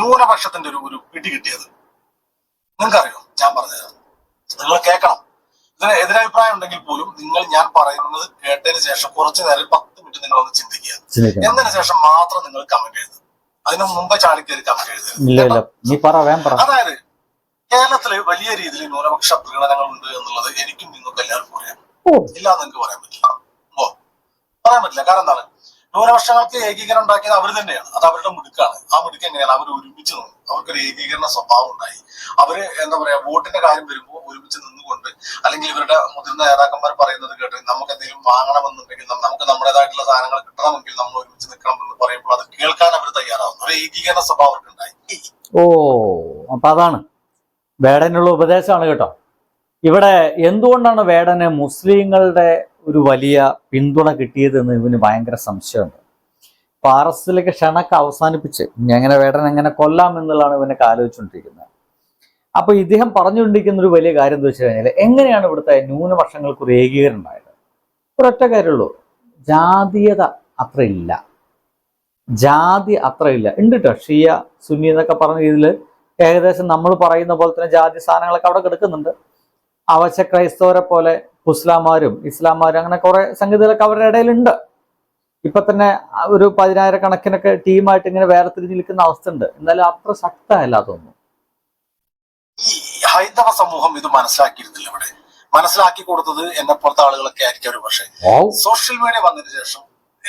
ന്യൂനപക്ഷത്തിന്റെ ഒരു ഒരു പിടി കിട്ടിയത്. നിങ്ങൾക്കറിയോ? ഞാൻ പറഞ്ഞുതരാം. നിങ്ങൾ കേൾക്കണം. ഇതിന് എതിരഭിപ്രായം ഉണ്ടെങ്കിൽ പോലും നിങ്ങൾ ഞാൻ പറയുന്നത് കേട്ടതിന് ശേഷം കുറച്ചു നേരം പത്ത് മിനിറ്റ് നിങ്ങൾ ഒന്ന് ചിന്തിക്കുക എന്നതിന് ശേഷം മാത്രം നിങ്ങൾ കമന്റ് എഴുതും അതിനു മുമ്പ് ചാടിക്കയറി കമന്റ് എഴുതുക. അതായത് കേരളത്തിൽ വലിയ രീതിയിൽ ന്യൂനപക്ഷ പ്രകടനങ്ങൾ ഉണ്ട് എന്നുള്ളത് എനിക്കും നിങ്ങൾക്ക് എല്ലാവർക്കും അറിയാം. ഇല്ല എന്ന് എനിക്ക് പറയാൻ പറ്റില്ല. പറയാൻ പറ്റില്ല. കാരണം എന്താണ്? ന്യൂനപക്ഷങ്ങൾക്ക് ഏകീകരണം ഉണ്ടാക്കിയത് അവർ തന്നെയാണ്. അത് അവരുടെ മിടുക്കാണ്. ആ മിടുക്ക് എങ്ങനെയാണ്? അവർ ഒരുമിച്ച് നിന്നു. അവർക്കൊരു ഏകീകരണ സ്വഭാവം ഉണ്ടായി. അവർ എന്താ പറയാ വോട്ടിന്റെ കാര്യം വരുമ്പോൾ ഒരുമിച്ച് നിന്നുകൊണ്ട് അല്ലെങ്കിൽ ഇവരുടെ മുതിർന്ന നേതാക്കന്മാർ പറയുന്നത് കേട്ട് നമുക്ക് എന്തെങ്കിലും വാങ്ങണമെന്നുണ്ടെങ്കിൽ നമുക്ക് നമ്മുടേതായിട്ടുള്ള സാധനങ്ങൾ കിട്ടണമെങ്കിൽ നമ്മൾ ഒരുമിച്ച് നിൽക്കണം എന്ന് പറയുമ്പോൾ അത് കേൾക്കാൻ അവർ തയ്യാറാവുന്നു. ഒരു ഏകീകരണ സ്വഭാവം അവർക്കുണ്ടായി ഓ അപ്പൊ അതാണ്. വേടനുള്ള ഉപദേശമാണ് കേട്ടോ. ഇവിടെ എന്തുകൊണ്ടാണ് വേടന് മുസ്ലിങ്ങളുടെ ഒരു വലിയ പിന്തുണ കിട്ടിയതെന്ന് ഇവന് ഭയങ്കര സംശയമുണ്ട്. പാറസിലേക്ക് ക്ഷണക്ക് അവസാനിപ്പിച്ച് ഇനി എങ്ങനെ വേടൻ എങ്ങനെ കൊല്ലാം എന്നുള്ളതാണ് ഇവനൊക്കെ ആലോചിച്ചുകൊണ്ടിരിക്കുന്നത്. അപ്പൊ ഇദ്ദേഹം പറഞ്ഞുകൊണ്ടിരിക്കുന്ന ഒരു വലിയ കാര്യം എന്ന് വെച്ച് കഴിഞ്ഞാൽ എങ്ങനെയാണ് ഇവിടുത്തെ ന്യൂനപക്ഷങ്ങൾക്ക് ഒരു ഏകീകരണം ഉണ്ടായത്? ഒരൊറ്റ കാര്യമുള്ളൂ. ജാതീയത അത്ര ഇല്ല. ജാതി അത്ര ഇല്ല. ഉണ്ട് കേട്ടോ ഷിയ സുന്നി എന്നൊക്കെ പറഞ്ഞ രീതിയിൽ ഏകദേശം നമ്മൾ പറയുന്ന പോലെ തന്നെ ജാതി സാധനങ്ങളൊക്കെ അവിടെ കിടക്കുന്നുണ്ട്. അവശ ക്രൈസ്തവരെ പോലെ മുസ്ലാമാരും ഇസ്ലാമാരും അങ്ങനെ കുറെ സംഗതികളൊക്കെ അവരുടെ ഇടയിലുണ്ട്. ഇപ്പൊ തന്നെ ഒരു പതിനായിരക്കണക്കിനൊക്കെ ടീമായിട്ട് ഇങ്ങനെ വേർതിരിഞ്ഞ് നിൽക്കുന്ന അവസ്ഥ ഉണ്ട് എന്നാലും അത്ര ശക്തമല്ല തോന്നുന്നു ഈ ഹൈന്ദവ സമൂഹം ഇത് മനസ്സിലാക്കിയിരുന്നില്ല ഇവിടെ. മനസ്സിലാക്കി കൊടുത്തത് എന്നെ പുറത്തെ ആളുകളൊക്കെ ആയിരിക്കും ഒരു പക്ഷേ. സോഷ്യൽ മീഡിയ വന്നതിന് ശേഷം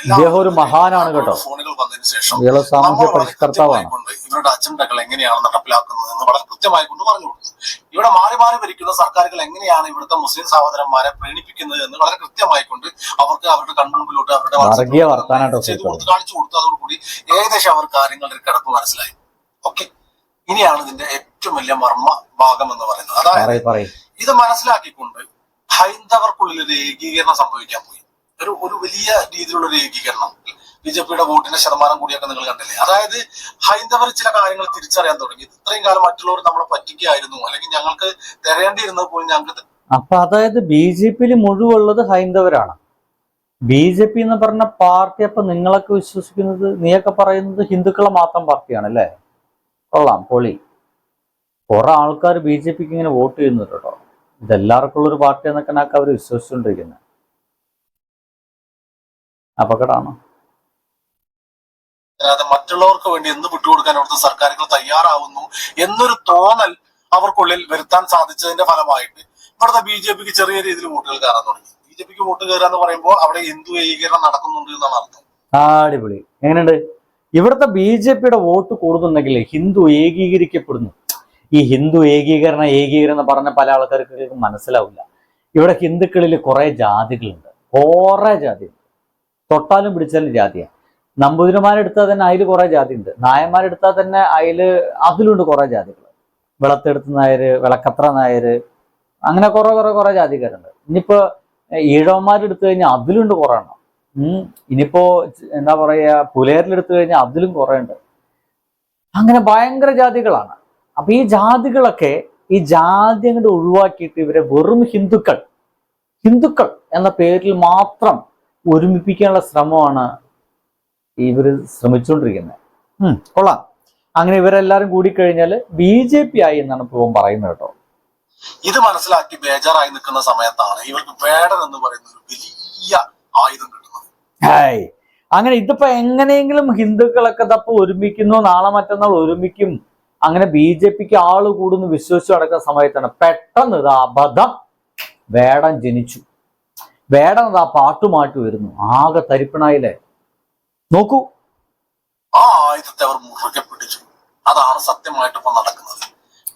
ഇദ്ദേഹം ഒരു മഹാനാണ് കേട്ടോ. ഫോണുകൾ വന്നതിന് ശേഷം ഇയാൾ സാമൂഹ്യ പരിഷ്കർത്താവാണ് ഇവരുടെ അജണ്ടകൾ എങ്ങനെയാണ് നടപ്പിലാക്കുന്നത് എന്ന് വളരെ കൃത്യമായി കൊണ്ട് പറഞ്ഞു കൊടുത്തു. ഇവിടെ മാറി മാറി ഭരിക്കുന്ന സർക്കാരുകൾ എങ്ങനെയാണ് ഇവിടുത്തെ മുസ്ലിം സഹോദരന്മാരെ പ്രീണിപ്പിക്കുന്നത് എന്ന് വളരെ കൃത്യമായി കൊണ്ട് അവർക്ക് അവരുടെ കൺമുമ്പിലോട്ട് അവരുടെ ചെയ്ത് കൊടുത്ത് കാണിച്ചു കൊടുത്തു. അതോടുകൂടി ഏകദേശം അവർ കാര്യങ്ങളുടെ കിടപ്പ് മനസ്സിലായി. ഓക്കെ ഇനിയാണ് ഇതിന്റെ ഏറ്റവും വലിയ മർമ്മ ഭാഗം എന്ന് പറയുന്നത്. അതായത് ഇത് മനസ്സിലാക്കിക്കൊണ്ട് ഹൈന്ദവർക്കുള്ളിൽ ഒരു ഏകീകരണം സംഭവിക്കാൻ പോയി. ഒരു ഒരു വലിയ രീതിയിലുള്ള ഒരു ഏകീകരണം. ബി ജെ പിയുടെ വോട്ടിന്റെ ശതമാനം കൂടിയൊക്കെ നിങ്ങൾ കണ്ടില്ലേ? അതായത് ഹൈന്ദവർ ചില കാര്യങ്ങൾ തിരിച്ചറിയാൻ തുടങ്ങി. ഇത്രയും കാലം മറ്റുള്ളവർ നമ്മളെ പറ്റിക്കായിരുന്നു അല്ലെങ്കിൽ ഞങ്ങൾക്ക് തിരയേണ്ടിയിരുന്നത് പോലും ഞങ്ങൾക്ക് അപ്പൊ അതായത് ബി ജെ പിയിൽ മുഴുവുള്ളത് ഹൈന്ദവരാണ്. ബി ജെ പി എന്ന് പറഞ്ഞ പാർട്ടി അപ്പൊ നിങ്ങളൊക്കെ വിശ്വസിക്കുന്നത് നീയൊക്കെ പറയുന്നത് ഹിന്ദുക്കളെ മാത്രം പാർട്ടിയാണ് അല്ലേ? കൊള്ളാം പൊളി. കുറെ ആൾക്കാർ ബി ജെ പിക്ക് ഇങ്ങനെ വോട്ട് ചെയ്യുന്നുണ്ട് കേട്ടോ. ഇതെല്ലാവർക്കും ഉള്ളൊരു പാർട്ടി എന്നൊക്കെ അവർ വിശ്വസിച്ചുകൊണ്ടിരിക്കുന്നത് അപകടമാണ്? അല്ലാതെ മറ്റുള്ളവർക്ക് വേണ്ടി എന്ത് വിട്ടുകൊടുക്കാൻ അവിടുത്തെ സർക്കാരുകൾ തയ്യാറാവുന്നു എന്നൊരു തോന്നൽ അവർക്കുള്ളിൽ വരുത്താൻ സാധിച്ചതിന്റെ ഫലമായിട്ട് ഇവിടുത്തെ ബി ജെ പിക്ക് ചെറിയ രീതിയിൽ വോട്ടുകൾ കയറാൻ തുടങ്ങി. ബി ജെ പിക്ക് വോട്ട് കയറുക എന്ന് പറയുമ്പോൾ അവിടെ ഹിന്ദു ഏകീകരണം നടക്കുന്നുണ്ട് എന്നാണ് അർത്ഥം. അടിപൊളി. എങ്ങനെയുണ്ട്? ഇവിടുത്തെ ബി ജെ പിയുടെ വോട്ട് കൂടുന്നുണ്ടെങ്കിൽ ഹിന്ദു ഏകീകരിക്കപ്പെടുന്നു. ഈ ഹിന്ദു ഏകീകരണ ഏകീകരണം എന്ന് പറഞ്ഞ പല ആൾക്കാർക്ക് മനസ്സിലാവില്ല. ഇവിടെ ഹിന്ദുക്കളിൽ കുറെ ജാതികളുണ്ട്. കുറെ ജാതിയുണ്ട് തൊട്ടാലും പിടിച്ചാലും ജാതിയാണ് നമ്പൂതിരിമാരെടുത്താൽ തന്നെ അതിൽ കുറേ ജാതി ഉണ്ട് നായന്മാരെടുത്താൽ തന്നെ അതിൽ അതിലുണ്ട് കുറേ ജാതികൾ. വിളത്തെടുത്ത് നായർ വിളക്കത്ര നായർ അങ്ങനെ കുറേ കുറേ കുറെ ജാതിക്കാരുണ്ട്. ഇനിയിപ്പോൾ ഈഴവന്മാരെടുത്തു കഴിഞ്ഞാൽ അതിലുണ്ട് കുറേ എണ്ണം. ഇനിയിപ്പോൾ ഇനിയിപ്പോ എന്താ പറയുക പുലേറിലെടുത്തു കഴിഞ്ഞാൽ അതിലും കുറേ ഉണ്ട്. അങ്ങനെ ഭയങ്കര ജാതികളാണ്. അപ്പൊ ഈ ജാതികളൊക്കെ ഈ ജാതി അങ്ങോട്ട് ഒഴിവാക്കിയിട്ട് ഇവരെ വെറും ഹിന്ദുക്കൾ ഹിന്ദുക്കൾ എന്ന പേരിൽ മാത്രം ഒരുമിപ്പിക്കാനുള്ള ശ്രമമാണ് ഇവർ ശ്രമിച്ചുകൊണ്ടിരിക്കുന്നത്. കൊള്ളാം. അങ്ങനെ ഇവരെല്ലാരും കൂടിക്കഴിഞ്ഞാൽ ബി ജെ പി ആയി എന്നാണ് ഇപ്പം പറയുന്നത് കേട്ടോ. ഇത് മനസ്സിലാക്കി ബേജാറായി നിൽക്കുന്ന സമയത്താണ് ഇവർക്ക് വേടൻ എന്ന് പറയുന്ന ഒരു വലിയ ആയുധം കിട്ടുന്നത്. ഹായ്. അങ്ങനെ ഇതിപ്പോ എങ്ങനെയെങ്കിലും ഹിന്ദുക്കളൊക്കെ തപ്പ ഒരുമിക്കുന്നു നാളെ മറ്റന്നാൾ ഒരുമിക്കും. അങ്ങനെ ബി ജെ പിക്ക് ആൾ കൂടുന്നു വിശ്വസിച്ചു നടക്കുന്ന സമയത്താണ് പെട്ടെന്ന് ഇത് അബദ്ധം. വേടൻ ജനിച്ചു. വേടൻ ആ പാട്ടുമാട്ടി വരുന്നു. ആകെ തരിപ്പണായില്ലേ? നോക്കൂ. ആ ആയുധത്തെ അവർ മുറുകെ പിടിച്ചു. അതാണ് സത്യമായിട്ട് ഇപ്പൊ നടക്കുന്നത്.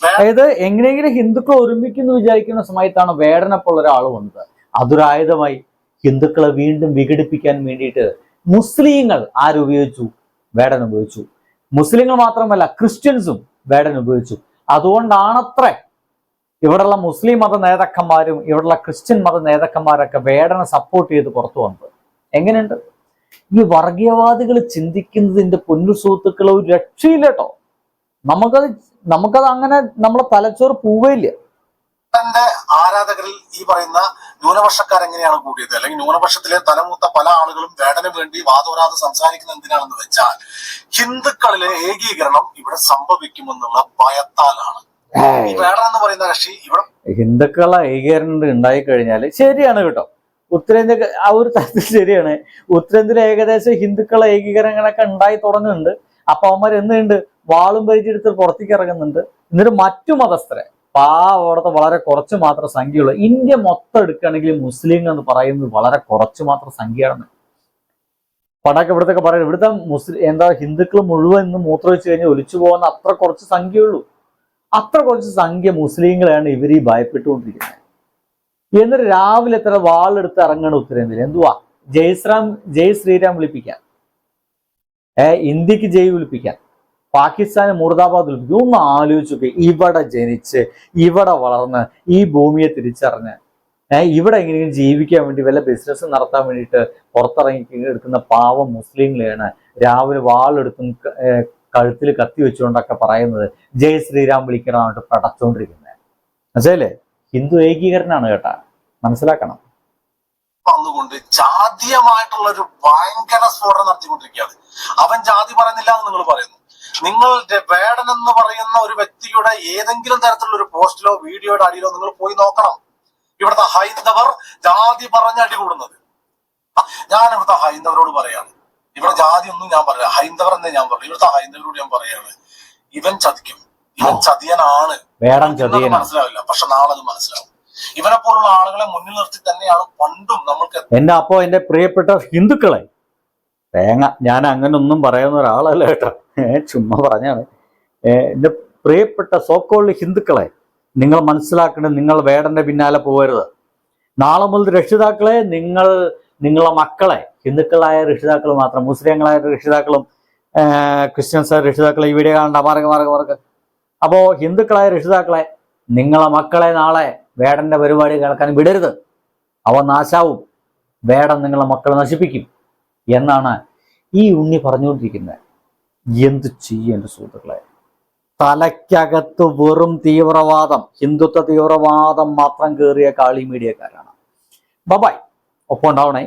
അതായത് എങ്ങനെയെങ്കിലും ഹിന്ദുക്കൾ ഒരുമിക്കുന്നു വിചാരിക്കുന്ന സമയത്താണ് വേടനപ്പോൾ ഒരാൾ വന്നത്. അതൊരായുധമായി ഹിന്ദുക്കളെ വീണ്ടും വിഘടിപ്പിക്കാൻ വേണ്ടിയിട്ട് മുസ്ലിങ്ങൾ ആരുപയോഗിച്ചു വേടൻ ഉപയോഗിച്ചു. മുസ്ലിങ്ങൾ മാത്രമല്ല ക്രിസ്ത്യൻസും വേടൻ ഉപയോഗിച്ചു. അതുകൊണ്ടാണത്രേ ഇവിടെയുള്ള മുസ്ലിം മത നേതാക്കന്മാരും ഇവിടെയുള്ള ക്രിസ്ത്യൻ മത നേതാക്കന്മാരൊക്കെ വേടന സപ്പോർട്ട് ചെയ്ത് പുറത്തു വന്നത്. എങ്ങനെയുണ്ട്? ഈ വർഗീയവാദികൾ ചിന്തിക്കുന്നതിന്റെ പൊന്നു സുഹൃത്തുക്കൾ ഒരു രക്ഷയില്ല കേട്ടോ നമുക്കത് നമുക്കത് അങ്ങനെ നമ്മളെ തലച്ചോറ് വേടന്റെ ആരാധകരിൽ ഈ പറയുന്ന ന്യൂനപക്ഷക്കാർ എങ്ങനെയാണ് കൂടിയത്? അല്ലെങ്കിൽ ന്യൂനപക്ഷത്തിലെ തലമൂത്ത പല ആളുകളും വേടന് വേണ്ടി വാദോരാതെ സംസാരിക്കുന്ന എന്തിനാണെന്ന് വെച്ചാൽ ഹിന്ദുക്കളിലെ ഏകീകരണം ഇവിടെ സംഭവിക്കുമെന്നുള്ള ഭയത്താലാണ്. ഈ വേടൻ എന്ന് പറയുന്ന കക്ഷി ഇവിടെ ഹിന്ദുക്കളെ ഏകീകരണം ഉണ്ടായി കഴിഞ്ഞാൽ ശരിയാണ് കേട്ടോ. ഉത്തരേന്ത്യ ആ ഒരു തരത്തിൽ ശരിയാണ്. ഉത്തരേന്ത്യയിൽ ഏകദേശം ഹിന്ദുക്കളെ ഏകീകരണങ്ങളൊക്കെ ഉണ്ടായി തുടങ്ങുന്നുണ്ട്. അപ്പൊ അവന്മാർ എന്തുണ്ട് വാളും പരിചയെടുത്ത് പുറത്തേക്ക് ഇറങ്ങുന്നുണ്ട്. എന്നിട്ട് മറ്റു മതസ്ഥരെ പാ അവിടുത്തെ വളരെ കുറച്ച് മാത്രം സംഖ്യയുള്ളൂ. ഇന്ത്യ മൊത്തം എടുക്കുകയാണെങ്കിൽ മുസ്ലിം എന്ന് പറയുന്നത് വളരെ കുറച്ച് മാത്രം സംഖ്യയാണ് പണ്ടൊക്കെ ഇവിടുത്തെ പറയുന്നത് ഇവിടുത്തെ മുസ്ലിം എന്താ ഹിന്ദുക്കൾ മുഴുവൻ ഇന്ന് വെച്ച് കഴിഞ്ഞാൽ ഒലിച്ചു പോകുന്ന അത്ര കുറച്ച് സംഖ്യയുള്ളൂ. അത്ര കുറച്ച് സംഖ്യ മുസ്ലിങ്ങളെയാണ് ഇവർ ഈ ഭയപ്പെട്ടുകൊണ്ടിരിക്കുന്നത്. എന്നിട്ട് രാവിലെ എത്ര വാളെടുത്ത് ഇറങ്ങണം ഉത്തരേന്ത്യയിൽ എന്തുവാ? ജയശ്രാം ജയ് ശ്രീരാം വിളിപ്പിക്കാൻ ഏ ഇന്ത്യയ്ക്ക് ജയ് വിളിപ്പിക്കാൻ പാകിസ്ഥാന് മുർദാബാദ് വിളിപ്പിക്കും. ഒന്ന് ആലോചിച്ചൊക്കെ ഇവിടെ ജനിച്ച് ഇവിടെ വളർന്ന് ഈ ഭൂമിയെ തിരിച്ചറിഞ്ഞ് ഏഹ് ഇവിടെ എങ്ങനെയും ജീവിക്കാൻ വേണ്ടി വല്ല ബിസിനസ് നടത്താൻ വേണ്ടിയിട്ട് പുറത്തിറങ്ങി എടുക്കുന്ന പാവം മുസ്ലിങ്ങളെയാണ് രാവിലെ വാളെടുത്തും കഴുത്തിൽ കത്തി വെച്ചുകൊണ്ടൊക്കെ പറയുന്നത് ജയ് ശ്രീരാം വിളിക്കണമെന്നിട്ട് പടച്ചുകൊണ്ടിരിക്കുന്നത് മനസ്സിലല്ലേ ഹിന്ദു ഏകീകരണമാണ് കേട്ടാ. മനസ്സിലാക്കണം. വന്നുകൊണ്ട് ജാതീയമായിട്ടുള്ള ഒരു ഭയങ്കര സ്ഫോടനം നടത്തിക്കൊണ്ടിരിക്കുകയാണ്. അവൻ ജാതി പറയുന്നില്ല എന്ന് നിങ്ങൾ പറയുന്നു. നിങ്ങൾ വേടൻ എന്ന് പറയുന്ന ഒരു വ്യക്തിയുടെ ഏതെങ്കിലും തരത്തിലുള്ള ഒരു പോസ്റ്റിലോ വീഡിയോയുടെ അടിയിലോ നിങ്ങൾ പോയി നോക്കണം. ഇവിടുത്തെ ഹൈന്ദവർ ജാതി പറഞ്ഞ് അടി കൂടുന്നത്. ഞാൻ ഇവിടുത്തെ ഹൈന്ദവരോട് പറയാണ്. ഇവിടെ ജാതി ഒന്നും ഞാൻ പറയാം. ഹൈന്ദവർ എന്നേ ഞാൻ പറയും. ഇവിടുത്തെ ഹൈന്ദവരോട് ഞാൻ പറയാണ് ഇവൻ ചതിക്കും. ഇവൻ ചതിയനാണ്. മനസ്സിലാവില്ല. പക്ഷെ നാളെ അത് മനസ്സിലാവും. ഇവനെ പോലുള്ള ആളുകളെ മുന്നിൽ നിർത്തി തന്നെയാണ് പണ്ടും നമ്മൾക്ക് എന്റെ അപ്പോ എന്റെ പ്രിയപ്പെട്ട ഹിന്ദുക്കളെ തേങ്ങ ഞാൻ അങ്ങനെ ഒന്നും പറയുന്ന ഒരാളല്ല കേട്ടോ. ചുമ്മാ പറഞ്ഞാണ്. എന്റെ പ്രിയപ്പെട്ട സോക്കോളി ഹിന്ദുക്കളെ നിങ്ങൾ മനസ്സിലാക്കേണ്ടത് നിങ്ങൾ വേടന്റെ പിന്നാലെ പോകരുത് നാളെ മുതൽ രക്ഷിതാക്കളെ നിങ്ങൾ നിങ്ങളെ മക്കളെ ഹിന്ദുക്കളായ രക്ഷിതാക്കൾ മാത്രം മുസ്ലിങ്ങളായ രക്ഷിതാക്കളും ക്രിസ്ത്യൻസായ രക്ഷിതാക്കളെ ഈ വീഡിയോ കാണണ്ട മാർഗ മാർഗ മാർഗ അപ്പോ ഹിന്ദുക്കളായ രക്ഷിതാക്കളെ നിങ്ങളെ മക്കളെ നാളെ വേടന്റെ പരിപാടി കേൾക്കാൻ വിടരുത്. അവ നാശാവും. വേടം നിങ്ങളെ മക്കളെ നശിപ്പിക്കും. എന്നാണ് ഈ ഉണ്ണി പറഞ്ഞുകൊണ്ടിരിക്കുന്നത്. എന്ത് ചെയ്യും എന്റെ സുഹൃത്തുക്കളെ? തലയ്ക്കകത്ത് വെറും തീവ്രവാദം ഹിന്ദുത്വ തീവ്രവാദം മാത്രം കയറിയ കാളി മീഡിയക്കാരാണ്. ബബായ് ഒപ്പം ഉണ്ടാവണേ.